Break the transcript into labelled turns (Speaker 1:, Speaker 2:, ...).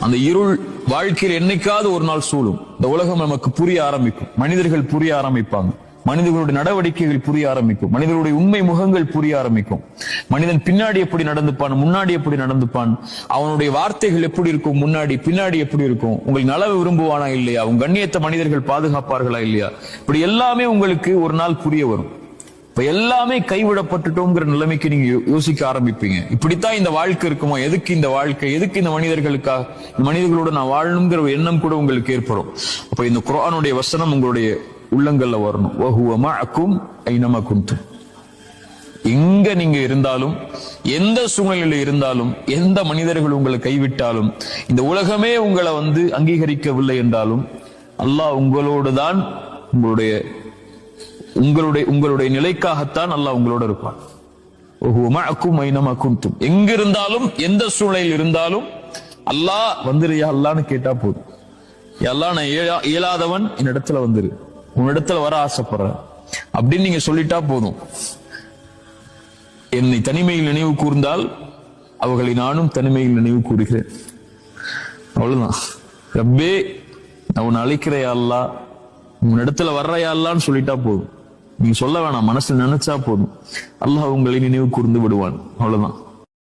Speaker 1: அந்த இருள் வாழ்க்கையில் என்னைக்காவது ஒரு நாள் சூழும். இந்த உலகம் நமக்கு புரிய ஆரம்பிக்கும். மனிதர்கள் புரிய ஆரம்பிப்பாங்க. மனிதர்களுடைய நடவடிக்கைகள் புரிய ஆரம்பிக்கும். மனிதர்களுடைய உண்மை முகங்கள் புரிய ஆரம்பிக்கும். மனிதன் பின்னாடி எப்படி நடந்துப்பான் முன்னாடி எப்படி நடந்துப்பான் அவனுடைய வார்த்தைகள் எப்படி இருக்கும் முன்னாடி பின்னாடி எப்படி இருக்கும் உங்களுக்கு நலவு விரும்புவானா இல்லையா உங்க கண்ணியத்தை மனிதர்கள் பாதுகாப்பார்களா இல்லையா இப்படி எல்லாமே உங்களுக்கு ஒரு நாள் புரிய வரும். இப்ப எல்லாமே கைவிடப்பட்டுட்டோங்கிற நிலைமைக்கு நீங்க யோசிக்க ஆரம்பிப்பீங்க. இப்படித்தான் இந்த வாழ்க்கை இருக்குமா? எதுக்கு இந்த வாழ்க்கை? எதுக்கு இந்த மனிதர்களுக்காக இந்த மனிதர்களோட நான் வாழணுங்கிற ஒரு எண்ணம் கூட உங்களுக்கு ஏற்படும். அப்ப இந்த குரானுடைய வசனம் உங்களுடைய உள்ளங்கள்ல வரணும். வஹுவ மஅக்கும் ஐனமா குன்தும். எங்க நீங்க இருந்தாலும் எந்த சூழ்நிலையில இருந்தாலும் எந்த மனிதர்கள் உங்களை கைவிட்டாலும் இந்த உலகமே உங்களை வந்து அங்கீகரிக்கவில்லை என்றாலும் அல்லாஹ் உங்களோடு தான் உங்களுடைய உங்களுடைய உங்களுடைய நிலைக்காகத்தான் அல்லாஹ் உங்களோட இருப்பான். மக்கும் ஐநமாக்கும் தும் எங்க இருந்தாலும் எந்த சூழ்நிலையில் இருந்தாலும் அல்லாஹ் வந்துரு அல்லான்னு கேட்டா போதும். எல்லாம் நான் இயலா இயலாதவன் என்னிடத்துல வந்துரு. உன்னிடத்துல வர ஆசைப்படுறேன். அப்படின்னு நீங்க சொல்லிட்டா போதும். என்னை தனிமையில் நினைவு கூர்ந்தால் அவர்களை நானும் தனிமையில் நினைவு கூறுகிறேன். அவ்வளவுதான். ரப்பே நான் உன்னை அழைக்கிறையா அல்லா உன்னிடத்துல வர்றையா அல்லான்னு சொல்லிட்டா போதும். நீங்க சொல்ல வேணாம் மனசுல நினைச்சா போதும். அல்லாஹ் உங்களை நினைவு கூர்ந்து விடுவான். அவ்வளவுதான்.